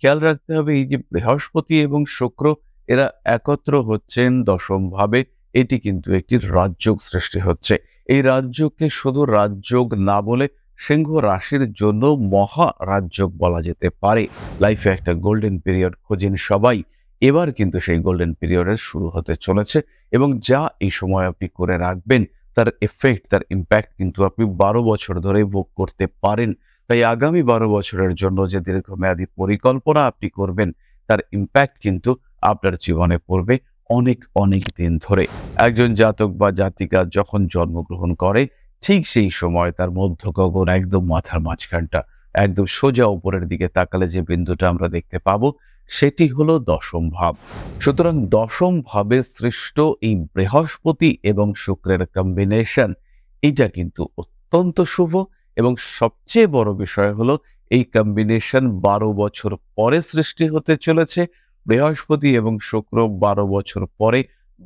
খেয়াল রাখতে হবে, এই যে বৃহস্পতি এবং শুক্র, এরা একত্র হচ্ছেন দশম ভাবে এটি কিন্তু একটি রাজযোগ সৃষ্টি হচ্ছে। এই রাজযোগকে শুধু রাজযোগ না বলে সিংহ রাশির জন্য মহা রাজযোগ বলা যেতে পারে। লাইফে একটা গোল্ডেন পিরিয়ড খোঁজেন সবাই। এবার কিন্তু সেই গোল্ডেন পিরিয়ডের শুরু হতে চলেছে এবং যা এই সময় আপনি করে রাখবেন, তার এফেক্ট তার ইম্প্যাক্ট কিন্তু আপনি বারো বছর ধরে ভোগ করতে পারেন। তাই আগামী বারো বছরের জন্য যে দীর্ঘমেয়াদী পরিকল্পনা আপনি করবেন, তার ইম্প্যাক্ট কিন্তু আপনার জীবনে পড়বে অনেক অনেক দিন ধরে। একজন জাতক বা জাতিকা যখন জন্মগ্রহণ করে, ঠিক সেই সময় তার মধ্য গগন একদম মাথার মাঝখানটা, একদম সোজা উপরের দিকে তাকালে যে বিন্দুটা আমরা দেখতে পাবো, সেটি হলো দশম ভাব। সুতরাং দশম ভাবে সৃষ্ট এই বৃহস্পতি এবং শুক্রের কম্বিনেশন এটা কিন্তু অত্যন্ত শুভ এবং সবচেয়ে বড় বিষয় হলো এই কম্বিনেশন বারো বছর পরে সৃষ্টি হতে চলেছে। বৃহস্পতি এবং শুক্র বারো বছর পরে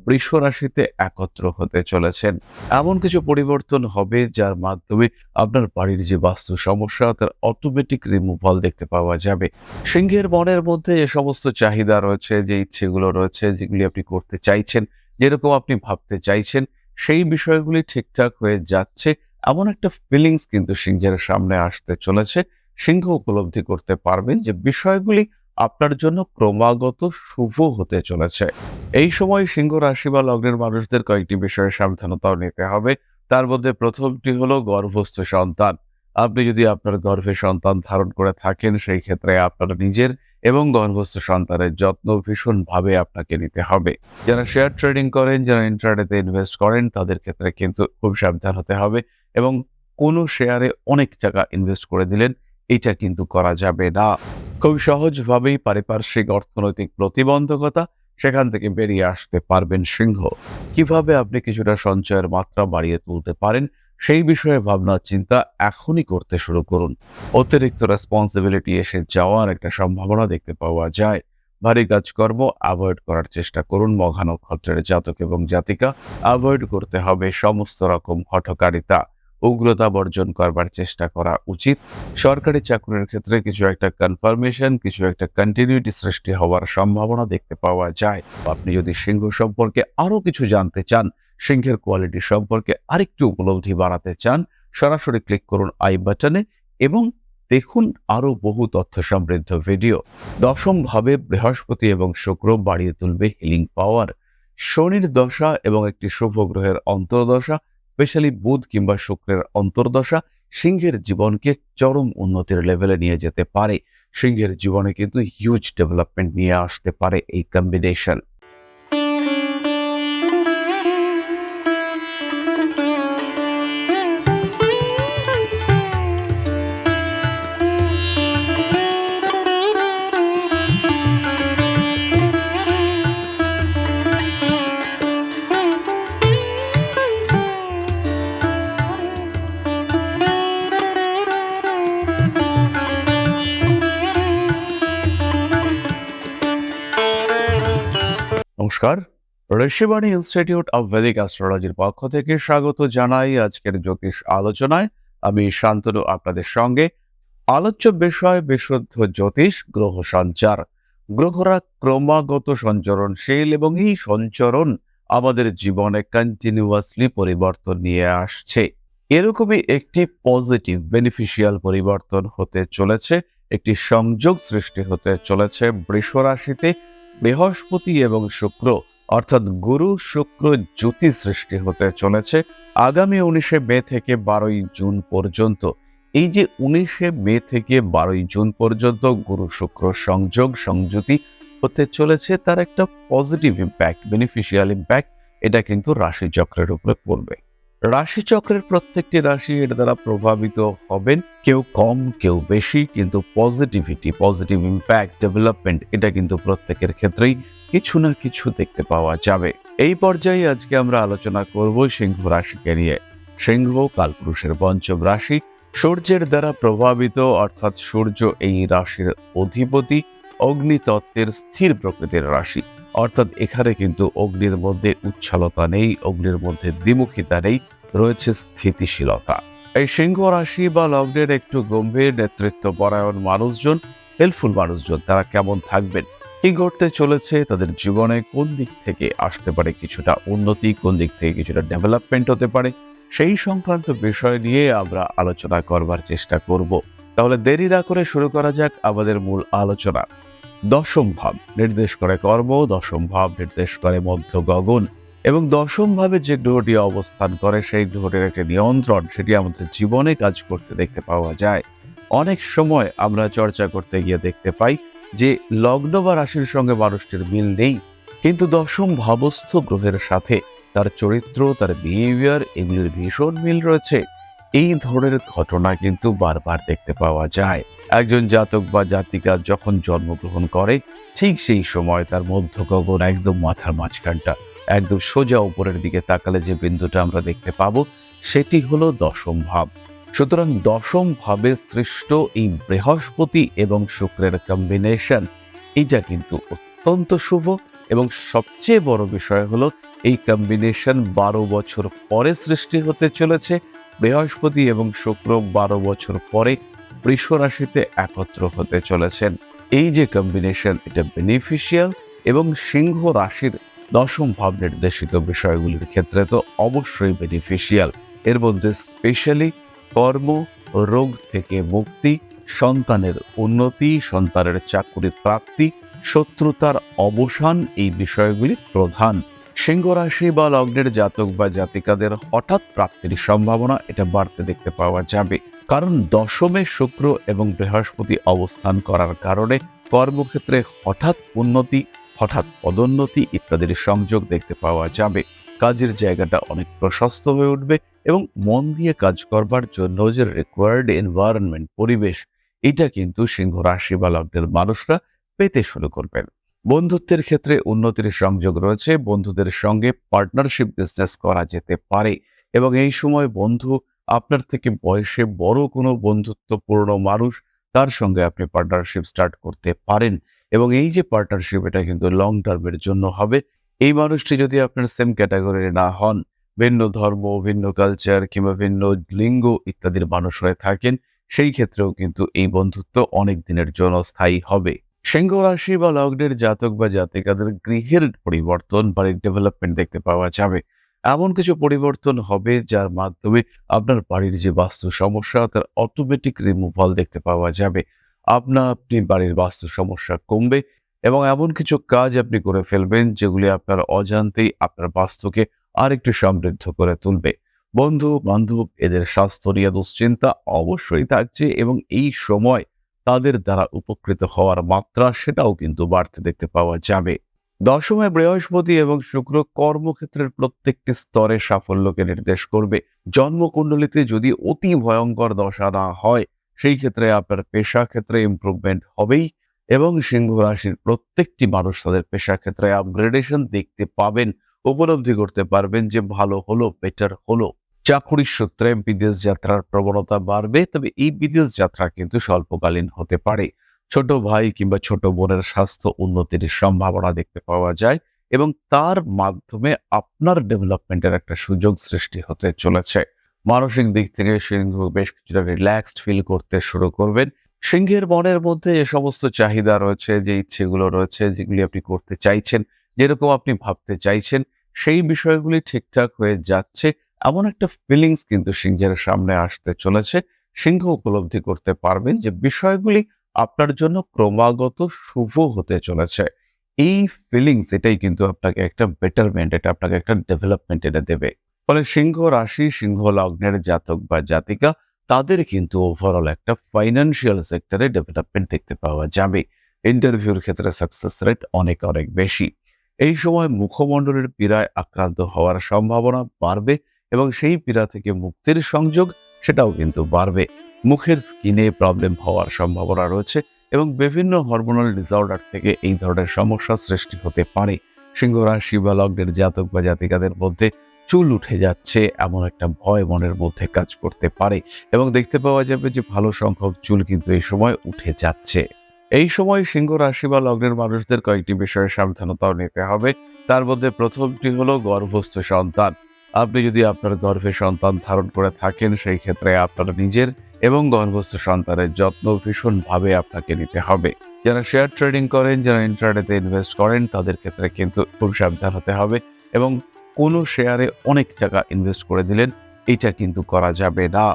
বৃষ রাশিতে একত্র হতে চলেছেন। এমন কিছু পরিবর্তন হবে যার মাধ্যমে আপনার বাড়ির যে বাস্তু সমস্যা, তার অটোমেটিক রিমুভাল দেখতে পাওয়া যাবে। সিংহের মনের মধ্যে যে সমস্ত চাহিদা রয়েছে, যে ইচ্ছেগুলো রয়েছে, যেগুলি আপনি করতে চাইছেন, যেরকম আপনি ভাবতে চাইছেন, সেই বিষয়গুলি ঠিকঠাক হয়ে যাচ্ছে। এমন একটা ফিলিংস কিন্তু সিংহের সামনে আসতে চলেছে। সিংহ উপলব্ধি করতে পারবেন যে বিষয়গুলি আপনার জন্য ক্রমাগত শুভ হতে চলেছে। এই সময় সিংহ রাশি বা লগ্নের মানুষদের কয়েকটি বিষয়ে সাবধানতাও নিতে হবে। তার মধ্যে প্রথমটি হলো গর্ভস্থ সন্তান। আপনি যদি আপনার গর্ভে সন্তান ধারণ করে থাকেন, সেই ক্ষেত্রে আপনার নিজের এবং গর্ভস্থ সন্তানের যত্ন ভীষণভাবে আপনাকে নিতে হবে। যারা শেয়ার ট্রেডিং করেন, যারা ইন্টারনেটে ইনভেস্ট করেন, তাদের ক্ষেত্রে কিন্তু খুব সাবধান হতে হবে এবং কোনো শেয়ারে অনেক টাকা ইনভেস্ট করে দিলেন, এটা কিন্তু করা যাবে না। খুব সহজভাবেই পারিপার্শ্বিক অর্থনৈতিক প্রতিবন্ধকতা সেখান থেকে বেরিয়ে আসতে পারবেন সিংহ। কীভাবে আপনি কিছুটা সঞ্চয়ের মাত্রা বাড়িয়ে তুলতে পারেন সেই বিষয়ে ভাবনা, চিন্তা এখনই করতে শুরু করুন। অতিরিক্ত রেসপন্সিবিলিটি এসে যাওয়ার একটা সম্ভাবনা দেখতে পাওয়া যায়। ভারী কাজকর্ম অ্যাভয়েড করার চেষ্টা করুন। মঘা নক্ষত্রের জাতক এবং জাতিকা অ্যাভয়েড করতে হবে সমস্ত রকম হঠকারিতা। উগ্রতা বর্জন করবার চেষ্টা করা উচিত। সরকারি চাকরির ক্ষেত্রে কিছু একটা কনফার্মেশন কিছু একটা কন্টিনিউটি সৃষ্টি হওয়ার সম্ভাবনা দেখতে পাওয়া যায়। আপনি যদি সিংহ সম্পর্কে আরও কিছু জানতে চান সিংহের কোয়ালিটি সম্পর্কে আরেকটু উপলব্ধি বাড়াতে চান, সরাসরি ক্লিক করুন আই বাটনে এবং দেখুন আরও বহু তথ্য সমৃদ্ধ ভিডিও। দশম ভাবে বৃহস্পতি এবং শুক্র বাড়িয়ে তুলবে হিলিং পাওয়ার। শনির দশা এবং একটি শুভ গ্রহের অন্তর্দশা, স্পেশালি বুধ কিংবা শুক্রের অন্তর্দশা, সিংহের জীবনকে চরম উন্নতির লেভেলে নিয়ে যেতে পারে। সিংহের জীবনে কিন্তু হিউজ ডেভেলপমেন্ট নিয়ে আসতে পারে এই কম্বিনেশন নমস্কার। ঋষিবাণী ইনস্টিটিউট অব ভেদিক অ্যাস্ট্রোলজির পক্ষ থেকে স্বাগত জানাই আজকের জ্যোতিষ আলোচনায়। আমি শান্তনু, আপনাদের সঙ্গে। আলোচ্য বিষয়, বিশুদ্ধ জ্যোতিষ, গ্রহ সঞ্চার। গ্রহরা ক্রমাগত সঞ্চরণশীল এবং এই সঞ্চরণ আমাদের জীবনে কন্টিনিউয়াসলি পরিবর্তন নিয়ে আসছে। এরকমই একটি পজিটিভ বেনিফিশিয়াল পরিবর্তন হতে চলেছে, একটি সংযোগ সৃষ্টি হতে চলেছে বৃষ রাশিতে বৃহস্পতি এবং শুক্র, অর্থাৎ গুরু শুক্র জ্যোতি সৃষ্টি হতে চলেছে আগামী উনিশে মে থেকে বারোই জুন পর্যন্ত। এই যে উনিশে মে থেকে বারোই জুন পর্যন্ত গুরু শুক্র সংযোগ, সংযুতি হতে চলেছে, তার একটা পজিটিভ ইম্প্যাক্ট বেনিফিশিয়াল ইম্প্যাক্ট এটা কিন্তু রাশিচক্রের উপরে পড়বে। রাশিচক্রের প্রত্যেকটি রাশি এর দ্বারা প্রভাবিত হবেন। কেউ কম, কেউ বেশি, কিন্তু পজিটিভিটি পজিটিভ ইম্প্যাক্ট ডেভেলপমেন্ট এটা কিন্তু প্রত্যেকের ক্ষেত্রেই কিছু না কিছু দেখতে পাওয়া যাবে। এই পর্যায়ে আজকে আমরা আলোচনা করব সিংহ রাশিকে নিয়ে। সিংহ কালপুরুষের পঞ্চম রাশি, সূর্যের দ্বারা প্রভাবিত, অর্থাৎ সূর্য এই রাশির অধিপতি, অগ্নিতত্ত্বের স্থির প্রকৃতির রাশি। অর্থাৎ এখানে কিন্তু অগ্নির মধ্যে উচ্ছলতা নেই, অগ্নির মধ্যে দ্বিমুখিতা নেই, রয়েছে স্থিতিশীলতা। এই সিংহ রাশি বা লগ্নের একটু গম্ভীর নেতৃত্ব পরায়ণ মানুষজন হেল্পফুল মানুষজন, তারা কেমন থাকবেন? কি ঘটতে চলেছে? তাদের জীবনে কোন দিক থেকে আসতে পারে? কিছুটা উন্নতি কোন দিক থেকে কিছুটা ডেভেলপমেন্ট হতে পারে? সেই সংক্রান্ত বিষয় নিয়ে আমরা আলোচনা করবার চেষ্টা করব। তাহলে দেরি না করে শুরু করা যাক আমাদের মূল আলোচনা। দশম ভাব। নির্দেশ করে কর্ম, দশম ভাব নির্দেশ করে মধ্য গগন এবং দশম ভাবে যে গ্রহটি অবস্থান করে, সেই গ্রহটির একটি নিয়ন্ত্রণ, সেটি আমাদের জীবনে কাজ করতে দেখতে পাওয়া যায়। অনেক সময় আমরা চর্চা করতে গিয়ে দেখতে পাই যে, লগ্ন বা রাশির সঙ্গে মানুষটির মিল নেই, কিন্তু দশম ভাবস্থ গ্রহের সাথে তার চরিত্র, তার বিহেভিয়ার এগুলির ভীষণ মিল রয়েছে। এই ধরনের ঘটনা কিন্তু বারবার দেখতে পাওয়া যায়। একজন জাতক বা জাতিকা যখন জন্মগ্রহণ করে, ঠিক সেই সময় তার মধ্য গগন একদম মাথার মাঝখানটা, একদম সোজা উপরের দিকে তাকালে যে বিন্দুটা আমরা দেখতে পাবো, সেটি হলো দশম ভাব। সুতরাং দশম ভাবে সৃষ্ট এই বৃহস্পতি এবং শুক্রের কম্বিনেশন এটা কিন্তু অত্যন্ত শুভ এবং সবচেয়ে বড় বিষয় হলো, এই কম্বিনেশন বারো বছর পরে সৃষ্টি হতে চলেছে বৃহস্পতি এবং শুক্র বারো বছর পরে বৃষ রাশিতে একত্র হতে চলেছেন। এই যে কম্বিনেশন এটা বেনিফিশিয়াল এবং সিংহ রাশির দশম ভাব নির্দেশিত বিষয়গুলির ক্ষেত্রে তো অবশ্যই বেনিফিশিয়াল এর মধ্যে স্পেশালি কর্ম, রোগ থেকে মুক্তি, সন্তানের উন্নতি, সন্তানের চাকুরি প্রাপ্তি, শত্রুতার অবসান এই বিষয়গুলি প্রধান। সিংহ রাশি বা লগ্নের জাতক বা জাতিকাদের হঠাৎ প্রাপ্তির সম্ভাবনা এটা বাড়তে দেখতে পাওয়া যাবে। কারণ দশমে শুক্র এবং বৃহস্পতি অবস্থান করার কারণে কর্মক্ষেত্রে হঠাৎ উন্নতি, হঠাৎ পদোন্নতি ইত্যাদির সংযোগ দেখতে পাওয়া যাবে। কাজের জায়গাটা অনেক প্রশস্ত হয়ে উঠবে এবং মন দিয়ে কাজ করবার জন্য যে রিকোয়ার্ড এনভায়রনমেন্ট পরিবেশ, এটা কিন্তু সিংহ রাশি বা লগ্নের মানুষরা পেতে শুরু করবেন। বন্ধুত্বের ক্ষেত্রে উন্নতির সংযোগ রয়েছে, বন্ধুদের সঙ্গে পার্টনারশিপ বিজনেস করা যেতে পারে এবং এই সময় বন্ধু আপনার থেকে বয়সে বড় কোনো বন্ধুত্বপূর্ণ মানুষ, তার সঙ্গে আপনি পার্টনারশিপ স্টার্ট করতে পারেন এবং এই যে পার্টনারশিপ এটা কিন্তু লং টার্মের জন্য হবে। এই মানুষটি যদি আপনার সেম ক্যাটাগরির না হন, ভিন্ন ধর্ম, ভিন্ন কালচার কিংবা ভিন্ন লিঙ্গ ইত্যাদির মানুষ হয়ে থাকেন, সেই ক্ষেত্রেও কিন্তু এই বন্ধুত্ব অনেক দিনের জন্য স্থায়ী হবে। সিংহ রাশি বা লগ্নের জাতক বা জাতিকাদের গৃহের পরিবর্তন বা ডেভেলপমেন্ট দেখতে পাওয়া যাবে। এমন কিছু পরিবর্তন হবে যার মাধ্যমে আপনার বাড়ির যে বাস্তু সমস্যা, তার অটোমেটিক রিমুভাল দেখতে পাওয়া যাবে। আপনা আপনি বাড়ির বাস্তু সমস্যা কমবে এবং এমন কিছু কাজ আপনি করে ফেলবেন যেগুলি আপনার অজান্তেই আপনার বাস্তুকে আরেকটু সমৃদ্ধ করে তুলবে। বন্ধু বান্ধব এদের স্বাস্থ্য নিয়ে দুশ্চিন্তা অবশ্যই থাকছে এবং এই সময় তাদের দ্বারা উপকৃত হওয়ার মাত্রা সেটাও কিন্তু বাড়তে দেখতে পাওয়া যাবে। দশমে বৃহস্পতি এবং শুক্র কর্মক্ষেত্রের প্রত্যেকটি স্তরে সাফল্যকে নির্দেশ করবে। জন্মকুণ্ডলিতে যদি অতি ভয়ঙ্কর দশা না হয়, সেই ক্ষেত্রে আপনার পেশা ক্ষেত্রে ইম্প্রুভমেন্ট হবেই এবং সিংহ রাশির প্রত্যেকটি মানুষ তাদের পেশা ক্ষেত্রে আপগ্রেডেশন দেখতে পাবেন, উপলব্ধি করতে পারবেন যে ভালো হলো বেটার হলো। চাকুরির সূত্রে বিদেশ যাত্রার প্রবণতা বাড়বে, তবে এই বিদেশ যাত্রা কিন্তু স্বল্পকালীন হতে পারে। ছোট ভাই কিংবা ছোট বোনের স্বাস্থ্য উন্নতির সম্ভাবনা দেখতে পাওয়া যায় এবং তার মাধ্যমে আপনার ডেভেলপমেন্টের একটা সুযোগ সৃষ্টি হতে চলেছে। মানসিক দিক থেকে সিংহ বেশ কিছুটা রিল্যাক্সড ফিল করতে শুরু করবেন। সিংহের মনের মধ্যে যে সমস্ত চাহিদা রয়েছে, যে ইচ্ছেগুলো রয়েছে, যেগুলি আপনি করতে চাইছেন, যেরকম আপনি ভাবতে চাইছেন, সেই বিষয়গুলি ঠিকঠাক হয়ে যাচ্ছে। এমন একটা ফিলিংস কিন্তু সিংহের সামনে আসতে চলেছে। সিংহ উপলব্ধি করতে পারবেন যে বিষয়গুলি আপনার জন্য ক্রমাগত শুভ হতে চলেছে। এই ফিলিংস এটাই কিন্তু আপনাকে একটা বেটারমেন্ট এটা আপনাকে একটা ডেভেলপমেন্ট এটা দেবে। ফলে সিংহ রাশি, সিংহ লগ্নের জাতক বা জাতিকা, তাদের কিন্তু ওভারঅল একটা ফাইন্যান্সিয়াল সেক্টরে ডেভেলপমেন্ট দেখতে পাওয়া যাবে। ইন্টারভিউর ক্ষেত্রে সাকসেস রেট অনেক অনেক বেশি। এই সময় মুখমণ্ডলের পীড়ায় আক্রান্ত হওয়ার সম্ভাবনা বাড়বে। এবং সেই পীড়া থেকে মুক্তির সংযোগ সেটাও কিন্তু বাড়বে। মুখের স্কিনে প্রবলেম হওয়ার সম্ভাবনা রয়েছে এবং বিভিন্ন হরমোনাল ডিসঅর্ডার থেকে এই ধরনের সমস্যা সৃষ্টি হতে পারে। সিংহ রাশি বা লগ্নের জাতক বা জাতিকাদের মধ্যে চুল উঠে যাচ্ছে এমন একটা ভয় মনের মধ্যে কাজ করতে পারে এবং দেখতে পাওয়া যাবে যে ভালো সংখ্যক চুল কিন্তু এই সময় উঠে যাচ্ছে। এই সময় সিংহ রাশি বা লগ্নের মানুষদের কয়েকটি বিষয়ে সাবধানতাও নিতে হবে। তার মধ্যে প্রথমটি হলো গর্ভস্থ সন্তান। আপনি যদি আপনার গর্ভে সন্তান ধারণ করে থাকেন, সেই ক্ষেত্রে আপনার নিজের এবং গর্ভস্থ সন্তানের যত্ন ভীষণভাবে আপনাকে নিতে হবে। যারা শেয়ার ট্রেডিং করেন, যারা ইন্টারনেটে ইনভেস্ট করেন, তাদের ক্ষেত্রে কিন্তু খুব সাবধান হতে হবে এবং কোনো শেয়ারে অনেক টাকা ইনভেস্ট করে দিলেন, এটা কিন্তু করা যাবে না।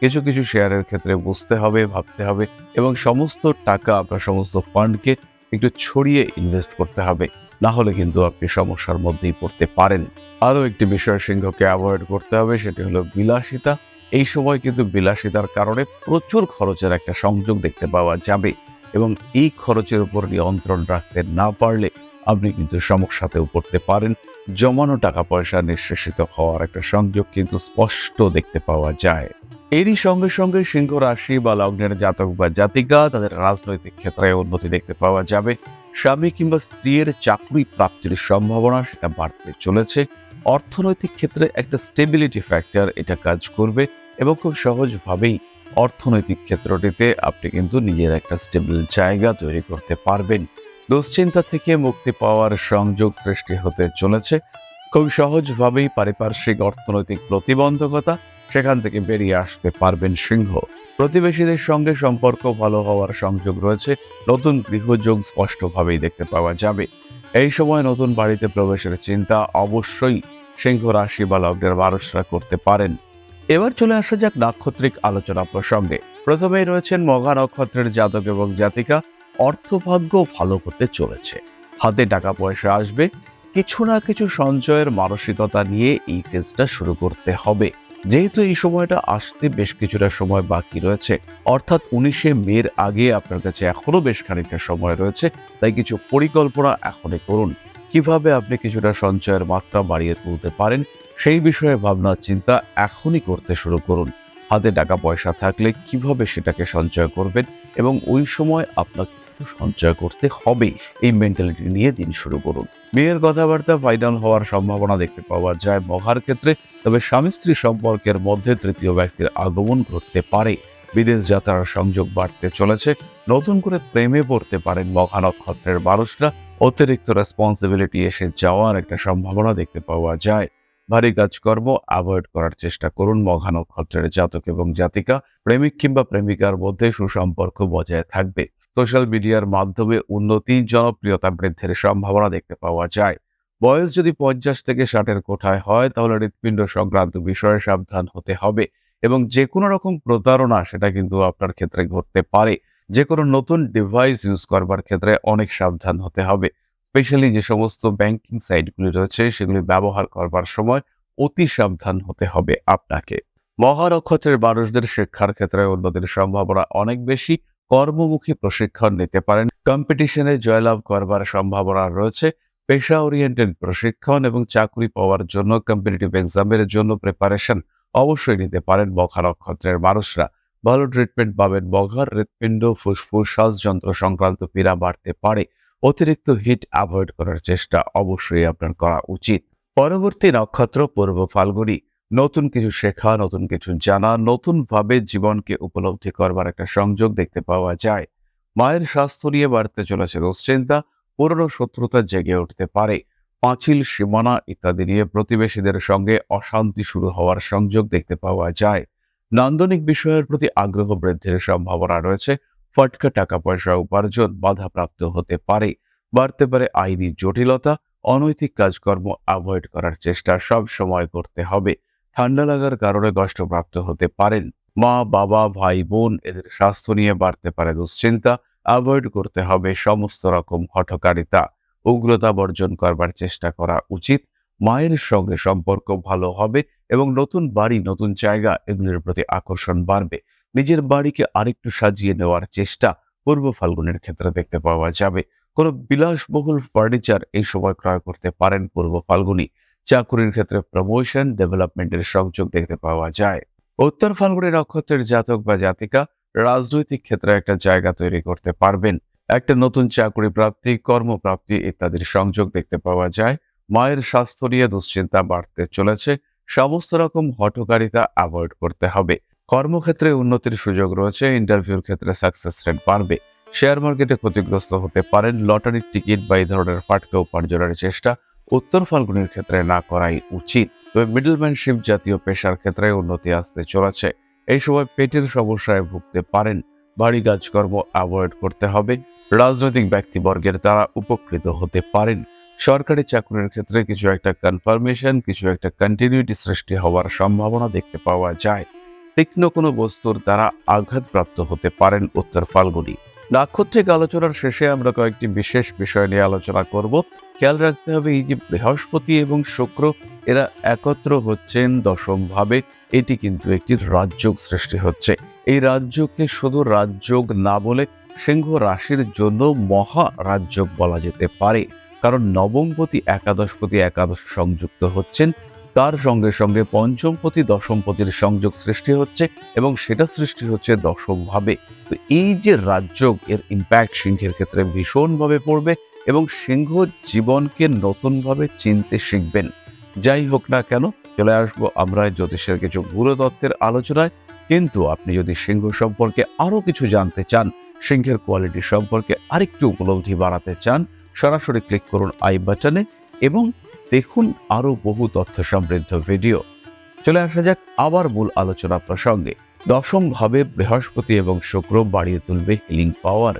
কিছু কিছু শেয়ারের ক্ষেত্রে বুঝতে হবে, ভাবতে হবে এবং সমস্ত টাকা আপনার সমস্ত ফান্ডকে একটু ছড়িয়ে ইনভেস্ট করতে হবে। না হলে কিন্তু আপনি সমস্যার মধ্যেই পড়তে পারেন। আরও একটি বিষয় সিংহকে অ্যাভয়েড করতে হবে, সেটি হলো বিলাসিতা। এই সময় কিন্তু বিলাসিতার কারণে প্রচুর খরচের একটা সংযোগ দেখতে পাওয়া যাবে এবং এই খরচের উপর নিয়ন্ত্রণ রাখতে না পারলে আপনি কিন্তু সমস্যাতেও পড়তে পারেন। জমানো টাকা পয়সা নিঃশেষিত হওয়ার একটা সংযোগ কিন্তু স্পষ্ট দেখতে পাওয়া যায়। এরই সঙ্গে সঙ্গে সিংহ রাশি বা লগ্নের জাতক বা জাতিকা তাদের রাজনৈতিক ক্ষেত্রে উন্নতি দেখতে পাওয়া যাবে। স্বামী কিংবা স্ত্রীর চাকরি প্রাপ্তির সম্ভাবনা সেটা বাড়তে চলেছে। অর্থনৈতিক ক্ষেত্রে একটা স্টেবিলিটি ফ্যাক্টর এটা কাজ করবে এবং খুব সহজভাবেই অর্থনৈতিক ক্ষেত্রটিতে আপনি কিন্তু নিজের একটা স্টেবল জায়গা তৈরি করতে পারবেন। দুশ্চিন্তা থেকে মুক্তি পাওয়ার সংযোগ সৃষ্টি হতে চলেছে। খুব সহজভাবেই পারিপার্শ্বিক অর্থনৈতিক প্রতিবন্ধকতা সেখান থেকে বেরিয়ে আসতে পারবেন সিংহ। প্রতিবেশীদের সঙ্গে সম্পর্ক ভালো হওয়ার সংযোগ রয়েছে। নতুন গৃহযোগ স্পষ্টভাবেই দেখতে পাওয়া যাবে। এই সময় নতুন বাড়িতে প্রবেশের চিন্তা অবশ্যই সিংহ রাশি বা লগ্নের মানুষরা করতে পারেন। এবার চলে আসা যাক নাক্ষত্রিক আলোচনা প্রসঙ্গে। প্রথমেই রয়েছেন মঘা নক্ষত্রের জাতক এবং জাতিকা। অর্থভাগ্য ভালো করতে চলেছে। হাতে টাকা পয়সা আসবে। কিছু না কিছু সঞ্চয়ের মানসিকতা নিয়ে এই কেসটা শুরু করতে হবে। যেহেতু এই সময়টা আসতে বেশ কিছুটা সময় বাকি রয়েছে, অর্থাৎ উনিশে মের আগে আপনার কাছে এখনও বেশ খানিকটা সময় রয়েছে, তাই কিছু পরিকল্পনা এখনই করুন। কীভাবে আপনি কিছুটা সঞ্চয়ের মাত্রা বাড়িয়ে তুলতে পারেন, সেই বিষয়ে ভাবনা, চিন্তা এখনই করতে শুরু করুন। হাতে টাকা পয়সা থাকলে কীভাবে সেটাকে সঞ্চয় করবেন এবং ওই সময় আপনাকে একটু সঞ্চয় করতে হবে। এই মেন্টালিটি নিয়ে দিন শুরু করুন। মেয়ের কথাবার্তা ফাইনাল হওয়ার সম্ভাবনা দেখতে পাওয়া যায় মহার ক্ষেত্রে, তবে স্বামী স্ত্রী সম্পর্কের মধ্যে তৃতীয় ব্যক্তির আগমন ঘটতে পারে। বিদেশ যাত্রার সংযোগ বাড়তে চলেছে। নতুন করে প্রেমে পড়তে পারেন মঘা নক্ষত্রের মানুষরা। অতিরিক্ত রেসপন্সিবিলিটি এসে যাওয়ার একটা সম্ভাবনা দেখতে পাওয়া যায়। ভারী কাজকর্ম অ্যাভয়েড করার চেষ্টা করুন মঘা নক্ষত্রের জাতক এবং জাতিকা। প্রেমিক কিংবা প্রেমিকার মধ্যে সুসম্পর্ক বজায় থাকবে। সোশ্যাল মিডিয়ার মাধ্যমে উন্নতি জনপ্রিয়তা বৃদ্ধির সম্ভাবনা দেখতে পাওয়া যায়। বয়স যদি পঞ্চাশ থেকে ষাটের কোঠায় হয়, তাহলে হৃৎপিণ্ড সংক্রান্ত বিষয়ে সাবধান হতে হবে এবং যে কোনো রকম প্রতারণা সেটা কিন্তু আপনার ক্ষেত্রে ঘটতে পারে। যে কোনো নতুন ডিভাইস ইউজ করবার ক্ষেত্রে অনেক সাবধান হতে হবে। স্পেশালি যে সমস্ত ব্যাংকিং সাইটগুলি রয়েছে, সেগুলি ব্যবহার করবার সময় অতি সাবধান হতে হবে আপনাকে। মহানক্ষত্রের মানুষদের শিক্ষার ক্ষেত্রে উন্নতির সম্ভাবনা অনেক বেশি। কর্মমুখী প্রশিক্ষণ নিতে পারেন। কম্পিটিশনে জয়লাভ করবার সম্ভাবনা রয়েছে। পেশা ওরিয়েন্টেড প্রশিক্ষণ এবং চাকরি পাওয়ার জন্য কম্পিটিটিভ এক্সামের জন্য প্রিপারেশন অবশ্যই নিতে পারেন বখা নক্ষত্রের মানুষরা। ভালো ট্রিটমেন্ট পাবেন বঘার হৃৎপিণ্ড, ফুসফুস, শ্বাসযন্ত্র সংক্রান্ত পীড়া বাড়তে পারে। অতিরিক্ত হিট অ্যাভয়েড করার চেষ্টা অবশ্যই আপনার করা উচিত। পরবর্তী নক্ষত্র পূর্ব ফাল্গুনি। নতুন কিছু শেখা, নতুন কিছু জানা, নতুনভাবে জীবনকে উপলব্ধি করবার একটা সংযোগ দেখতে পাওয়া যায়। মায়ের স্বাস্থ্য নিয়ে বাড়তে চলেছে দুশ্চিন্তা, পুরনো শত্রুতা জেগে উঠতে পারে। পাঁচিল, সীমানা ইত্যাদি নিয়ে প্রতিবেশীদের সঙ্গে অশান্তি শুরু হওয়ার সংযোগ দেখতে পাওয়া যায়। নান্দনিক বিষয়ের প্রতি আগ্রহ বৃদ্ধির সম্ভাবনা রয়েছে। ফটকা টাকা পয়সা উপার্জন বাধাপ্রাপ্ত হতে পারে। বাড়তে পারে আইনি জটিলতা, অনৈতিক কাজকর্ম অ্যাভয়েড করার চেষ্টা সব সময় করতে হবে। ঠান্ডা লাগার কারণে কষ্টপ্রাপ্ত হতে পারেন। মা, বাবা, ভাই, বোন এদের স্বাস্থ্য নিয়ে বাড়তে পারে দুশ্চিন্তা। অ্যাভয়েড করতে হবে সমস্ত রকম হঠকারিতা। উগ্রতা বর্জন করবার চেষ্টা করা উচিত। মায়ের সঙ্গে সম্পর্ক ভালো হবে এবং নতুন বাড়ি, নতুন জায়গা এগুলির প্রতি আকর্ষণ বাড়বে। নিজের বাড়িকে আরেকটু সাজিয়ে নেওয়ার চেষ্টা পূর্ব ফাল্গুনের ক্ষেত্রে দেখতে পাওয়া যাবে। কোনো বিলাসবহুল ফার্নিচার এই সময় ক্রয় করতে পারেন পূর্ব ফাল্গুনি। চাকুরির ক্ষেত্রে প্রমোশন ডেভেলপমেন্টের সংযোগ দেখতে পাওয়া যায়। উত্তর ফাল্গুনি নক্ষত্রের জাতক বা জাতিকা রাজনৈতিক ক্ষেত্রে একটা জায়গা তৈরি করতে পারবেন। একটা নতুন চাকরি প্রাপ্তি, কর্মপ্রাপ্তি ইত্যাদির সংযোগ দেখতে পাওয়া যায়। মায়ের স্বাস্থ্য নিয়ে দুশ্চিন্তা বাড়তে চলেছে। সমস্ত রকম হঠকারিতা অ্যাভয়েড করতে হবে। কর্মক্ষেত্রে উন্নতির সুযোগ রয়েছে ইন্টারভিউর ক্ষেত্রে সাকসেস রেট বাড়বে। শেয়ার মার্কেটে ক্ষতিগ্রস্ত হতে পারেন লটারির টিকিট বা এই ধরনের ফাটকা উপার্জনের চেষ্টা উত্তর ফাল্গুনের ক্ষেত্রে না করাই উচিত। তবে মিডলম্যানশিপ জাতীয় পেশার ক্ষেত্রে উন্নতি আসতে চলেছে। এই সময় পেটের সমস্যায় ভুগতে পারেন। ভারী কাজকর্ম অ্যাভয়েড করতে হবে। রাজনৈতিক ব্যক্তিবর্গের দ্বারা উপকৃত হতে পারেন। সরকারি চাকরির ক্ষেত্রে কিছু একটা কনফার্মেশন কিছু একটা কন্টিনিউটি সৃষ্টি হওয়ার সম্ভাবনা দেখতে পাওয়া যায়। তীক্ষ্ণ কোনো বস্তুর দ্বারা আঘাতপ্রাপ্ত হতে পারেন উত্তর ফাল্গুনি। নাক্ষত্রিক আলোচনার শেষে আমরা কয়েকটি বিশেষ বিষয় নিয়ে আলোচনা করব। খেয়াল রাখতে হবে, এই যে বৃহস্পতি এবং শুক্র, এরা একত্র হচ্ছেন দশম ভাবে এটি কিন্তু একটি রাজযোগ সৃষ্টি হচ্ছে। এই রাজযোগকে শুধু রাজযোগ না বলে সিংহ রাশির জন্য মহা রাজযোগ বলা যেতে পারে। কারণ নবমপতি, একাদশপতি, একাদশ সংযুক্ত হচ্ছেন। তার সঙ্গে সঙ্গে পঞ্চমপতি দশমপতির সংযোগ সৃষ্টি হচ্ছে এবং সেটা সৃষ্টি হচ্ছে দশম ভাবে তো এই যে রাজযোগ, এর ইম্প্যাক্ট সিংহের ক্ষেত্রে ভীষণভাবে পড়বে এবং সিংহ জীবনকে নতুনভাবে চিনতে শিখবেন। যাই হোক না কেন, চলে আসব আমরা জ্যোতিষের কিছু গুরুতত্ত্বের আলোচনায়। কিন্তু আপনি যদি সিংহ সম্পর্কে আরও কিছু জানতে চান, সিংহের কোয়ালিটি সম্পর্কে আরেকটু উপলব্ধি বাড়াতে চান, সরাসরি ক্লিক করুন আই বাটনে এবং দেখুন আরও বহু তথ্য সমৃদ্ধ ভিডিও। চলে আসা যাক আবার মূল আলোচনা প্রসঙ্গে। দশম ভাবে বৃহস্পতি এবং শুক্র বাড়িয়ে তুলবে হিলিং পাওয়ার।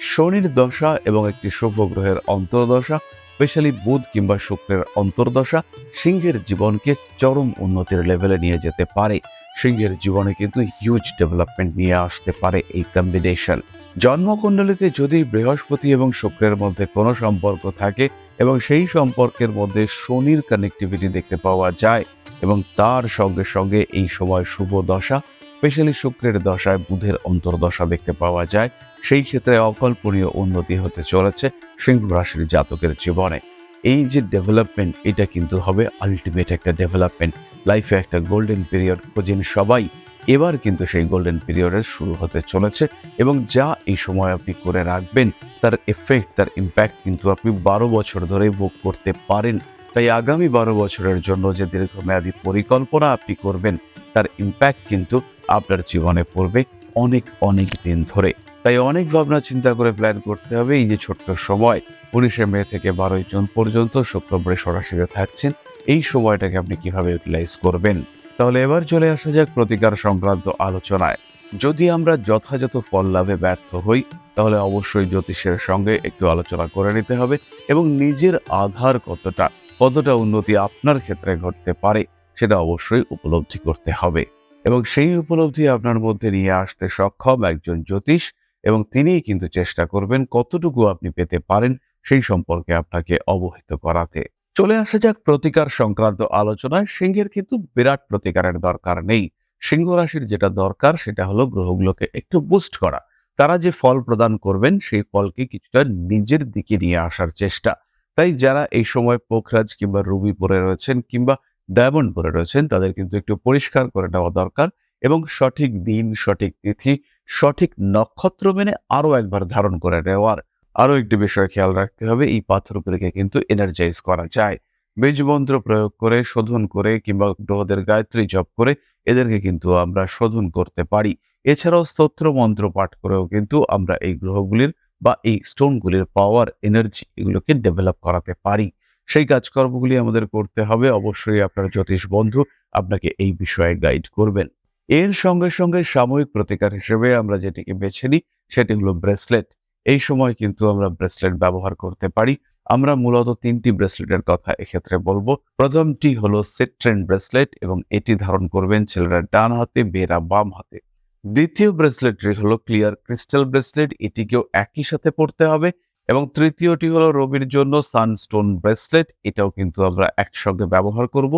শনির দশা এবং একটি শুভ গ্রহের অন্তর্দশা, স্পেশালি বুধ কিংবা শুক্রের অন্তর্দশা, সিংহের জীবনকে চরম উন্নতির লেভেলে নিয়ে যেতে পারে। সিংহের জীবনে কিন্তু হিউজ ডেভেলপমেন্ট নিয়ে আসতে পারে এই কম্বিনেশন জন্মকুণ্ডলিতে যদি বৃহস্পতি এবং শুক্রের মধ্যে কোনো সম্পর্ক থাকে এবং সেই সম্পর্কের মধ্যে শনির কানেক্টিভিটি দেখতে পাওয়া যায় এবং তার সঙ্গে সঙ্গে এই সময় শুভ দশা স্পেশালি শুক্রের দশায় বুধের অন্তর্দশা দেখতে পাওয়া যায়। সেই ক্ষেত্রে অকল্পনীয় উন্নতি হতে চলেছে সিংহ রাশির জাতকের জীবনে। এই যে ডেভেলপমেন্ট এটা কিন্তু হবে আলটিমেট একটা ডেভেলপমেন্ট লাইফে একটা গোল্ডেন পিরিয়ড খোঁজেন সবাই এবার কিন্তু সেই গোল্ডেন পিরিয়ডের শুরু হতে চলেছে এবং যা এই সময় আপনি করে রাখবেন, তার এফেক্ট তার ইম্প্যাক্ট কিন্তু আপনি বারো বছর ধরে ভোগ করতে পারেন। তাই আগামী বারো বছরের জন্য যে দীর্ঘমেয়াদী পরিকল্পনা আপনি করবেন, তার ইম্প্যাক্ট কিন্তু আপনার জীবনে পড়বে অনেক অনেক দিন ধরে। তাই অনেক ভাবনা চিন্তা করে প্ল্যান করতে হবে। এই যে ছোট্ট সময়, উনিশে মে থেকে বারোই জুন পর্যন্ত শুক্রবারে সরাসরি থাকছেন, এই সময়টাকে আপনি কীভাবে ইউটিলাইজ করবেন? তাহলে এবার চলে আসা যাক প্রতিকার সংক্রান্ত আলোচনায়। যদি আমরা যথাযথ ফল লাভে ব্যর্থ হই, তাহলে অবশ্যই জ্যোতিষের সঙ্গে একটু আলোচনা করে নিতে হবে এবং নিজের আধার কতটা কতটা উন্নতি আপনার ক্ষেত্রে ঘটতে পারে, সেটা অবশ্যই উপলব্ধি করতে হবে। এবং সেই উপলব্ধি আপনার মধ্যে নিয়ে আসতে সক্ষম একজন জ্যোতিষ এবং তিনিই কিন্তু চেষ্টা করবেন কতটুকু আপনি পেতে পারেন, সেই সম্পর্কে আপনাকে অবহিত করাতে। চলে আসা যাক প্রতিকার সংক্রান্ত আলোচনায়। সিংহের কিন্তু বিরাট প্রতিকারের দরকার নেই। সিংহ রাশির যেটা দরকার সেটা হলো গ্রহগুলোকে একটু বুস্ট করা। তারা যে ফল প্রদান করবেন সেই ফলকে কিছুটা নিজের দিকে নিয়ে আসার চেষ্টা। তাই যারা এই সময় পোখরাজ কিংবা রুবি পরে রয়েছেন কিংবা ডায়মন্ড পরে রয়েছেন, তাদের কিন্তু একটু পরিষ্কার করে নেওয়া দরকার এবং সঠিক দিন, সঠিক তিথি, সঠিক নক্ষত্র মেনে আরও একবার ধারণ করে নেওয়ার আরও একটি বিষয় খেয়াল রাখতে হবে, এই পাথরগুলিকে কিন্তু এনার্জাইজ করা যায়। বীজমন্ত্র প্রয়োগ করে, শোধন করে কিংবা গ্রহদের গায়ত্রী জপ করে এদেরকে কিন্তু আমরা শোধন করতে পারি। এছাড়াও স্তোত্র মন্ত্র পাঠ করেও কিন্তু আমরা এই গ্রহগুলির বা এই স্টোনগুলির পাওয়ার এনার্জি এগুলোকে ডেভেলপ করাতে পারি। সেই কাজকর্মগুলি আমাদের করতে হবে, অবশ্যই আপনার জ্যোতিষ বন্ধু আপনাকে এই বিষয়ে গাইড করবেন। এর সঙ্গে সঙ্গে সাময়িক প্রতিকার হিসেবে আমরা যেটিকে বেছে নিই, সেটি হলো ব্রেসলেট এই সময় কিন্তু আমরা ব্রেসলেট ব্যবহার করতে পারি। আমরা মূলত তিনটি ব্রেসলেটের কথা এক্ষেত্রে বলব। প্রথমটি হলো সেট্রেন ব্রেসলেট এবং এটি ধারণ করবেন ছেলেরা ডান হাতে বেরা বাম হাতে। দ্বিতীয় ব্রেসলেটটি হলো ক্লিয়ার ক্রিস্টাল ব্রেসলেট, এটিকেও একই সাথে পড়তে হবে। এবং তৃতীয়টি হলো রবির জন্য সানস্টোন ব্রেসলেট, এটাও কিন্তু আমরা একসঙ্গে ব্যবহার করব।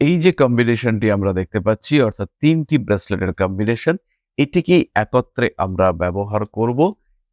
এই যে কম্বিনেশনটি আমরা দেখতে পাচ্ছি, অর্থাৎ তিনটি ব্রেসলেটের কম্বিনেশন, এটিকেই একত্রে আমরা ব্যবহার করব।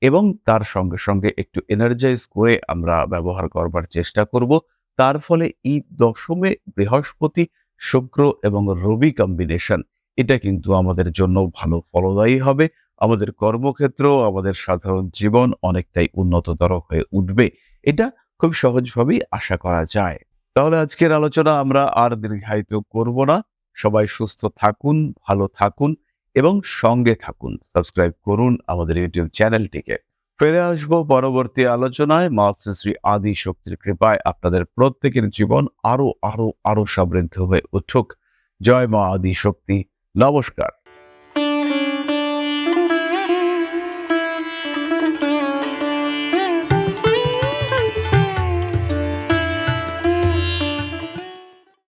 এবং তার সঙ্গে সঙ্গে একটু এনার্জাইজ করে আমরা ব্যবহার করবার চেষ্টা করব। তার ফলে এই দশমে বৃহস্পতি, শুক্র এবং রবি কম্বিনেশন এটা কিন্তু আমাদের জন্য ভালো ফলদায়ী হবে। আমাদের কর্মক্ষেত্র আমাদের সাধারণ জীবন অনেকটাই উন্নততর হয়ে উঠবে। এটা খুব সহজভাবেই আশা করা যায়। তাহলে আজকের আলোচনা আমরা আর দীর্ঘায়িত করব না। সবাই সুস্থ থাকুন, ভালো থাকুন। এবং সঙ্গে থাকুন। সাবস্ক্রাইব করুন আমাদের ইউটিউব চ্যানেলটিকে। ফিরে আসব পরবর্তী আলোচনায়। মা শ্রী শ্রী আদি শক্তির কৃপায় আপনাদের প্রত্যেকের জীবন আরও আরও আরও সমৃদ্ধ হয়ে উঠুক। জয় মা আদি শক্তি। নমস্কার।